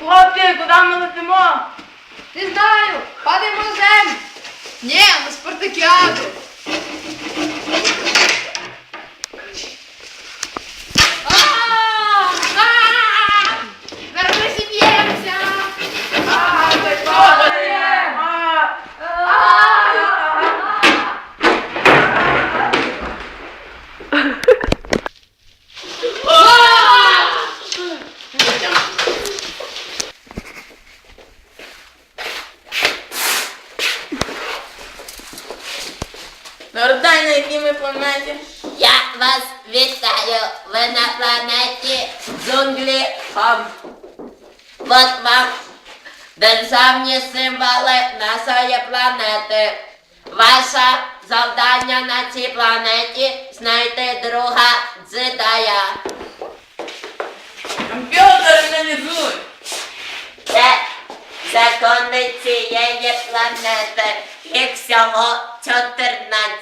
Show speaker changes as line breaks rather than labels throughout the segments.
Хлопці, куди ми летимо?
Не знаю, падаємо на землю. Ні, на спартакіаду.
Гордай, на якій ми планеті?
Я вас вітаю. Ви на планеті джунглі Хом. От вам державні символи нашої планети. Ваше завдання на цій планеті знайти друга джедая.
Комп'ютер аналізуй.
Це закони цієї планети. Їх всього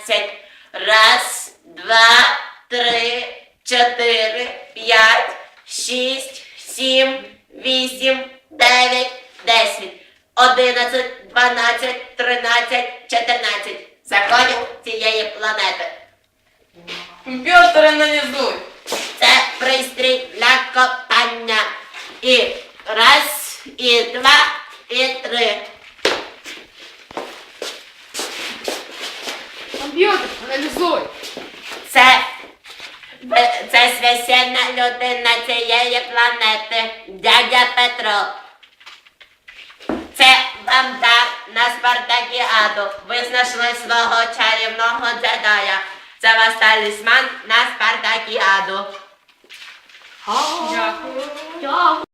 14. Раз, два, три, чотири, п'ять, шість, сім, вісім, дев'ять, десять, одинадцять, дванадцять, тринадцять, чотирнадцять. Законів цієї планети.
Комп'ютер аналізуй.
Це пристрій для копання. І раз, і два, і три.
Комп'ютер.
Це, це священна людина цієї планети, дядя Петро. Це вам дар на Спартакіаду. Ви знайшли свого чарівного джедая. Це ваш талісман на Спартакіаду.
Дякую.